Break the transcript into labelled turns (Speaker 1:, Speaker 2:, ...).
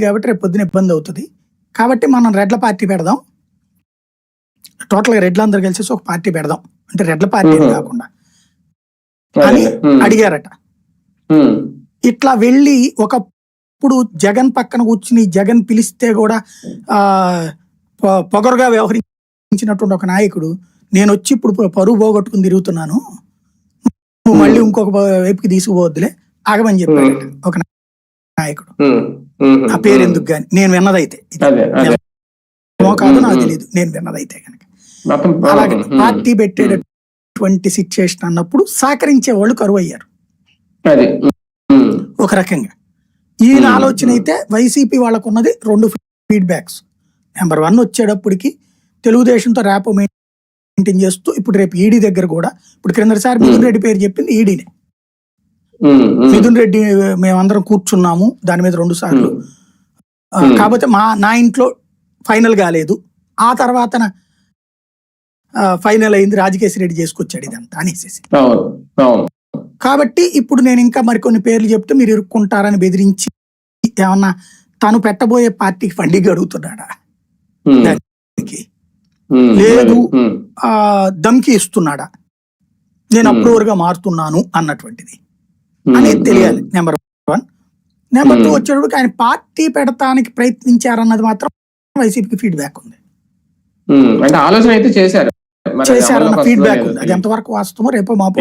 Speaker 1: కాబట్టి రేపు పొద్దున ఇబ్బంది అవుతుంది. కాబట్టి మనం రెడ్ల పార్టీ పెడదాం. టోటల్గా రెడ్లు అందరు కలిసి ఒక పార్టీ పెడదాం. అంటే రెడ్ల పార్టీ. కాకుండా. అని అడిగారట. ఇట్లా వెళ్ళి ఒకప్పుడు జగన్ పక్కన కూర్చుని జగన్ పిలిస్తే కూడా ఆ పొగరుగా వ్యవహరించినటువంటి ఒక నాయకుడు నేను వచ్చి ఇప్పుడు పరువు పోగొట్టుకుని తిరుగుతున్నాను. నువ్వు మళ్ళీ ఇంకొక వైపుకి తీసుకుపోవద్దులే. ఆగమని చెప్పాడు ఒక నాయకుడు. ఆ పేరు ఎందుకు గాని? నేను విన్నదైతే. కాదు నాకు తెలియదు నేను విన్నదైతే కనుక అలాగే పార్టీ పెట్టేటటువంటి సిచ్యుయేషన్ అన్నప్పుడు సహకరించే వాళ్ళు కరువు అయ్యారు. ఒక రకంగా. ఈయన. ఆలోచన అయితే వైసీపీ వాళ్ళకు ఉన్నది రెండు ఫీడ్బ్యాక్స్ నెంబర్ వన్ వచ్చేటప్పటికి తెలుగుదేశంతో ర్యాప్ మెయింటైన్ చేస్తూ ఇప్పుడు రేపు ఈడీ దగ్గర కూడా ఇప్పుడు క్రిందసారి. మిథున్ రెడ్డి పేరు చెప్పింది ఈడీనే. మిథున్ రెడ్డి మేమందరం కూర్చున్నాము దాని మీద రెండు సార్లు. కాకపోతే మా నా ఇంట్లో ఫైనల్ కాలేదు. ఆ తర్వాత ఫైనల్ అయింది రాజకేశ్వర రెడ్డి చేసుకొచ్చాడు ఇదంతా అనేసి
Speaker 2: అవును అవును.
Speaker 1: కాబట్టి ఇప్పుడు నేను ఇంకా మరికొన్ని పేర్లు చెప్తే మీరు ఇరుక్కుంటారని బెదిరించి ఏమన్నా తను పెట్టబోయే పార్టీకి ఫండింగ్ అడుగుతున్నాడా దానికి. లేదు. ఆ దమ్కి ఇస్తున్నాడా? నేను
Speaker 2: Hmm.
Speaker 1: అప్రూవర్గా మారుతున్నాను అన్నటువంటిది. అనేది తెలియాలి. Number one number two
Speaker 2: Hmm.
Speaker 1: వచ్చేటప్పుడు ఆయన పార్టీ పెడతానికి ప్రయత్నించారన్నది మాత్రం వైసీపీకి ఫీడ్బ్యాక్ ఉంది.
Speaker 2: ఉమ్, అంటే ఆలోచన అయితే చేశారు.
Speaker 1: చేశారన్న ఫీడ్బ్యాక్ ఉంది. అది ఎంతవరకు వాస్తవమో రేపో మాపో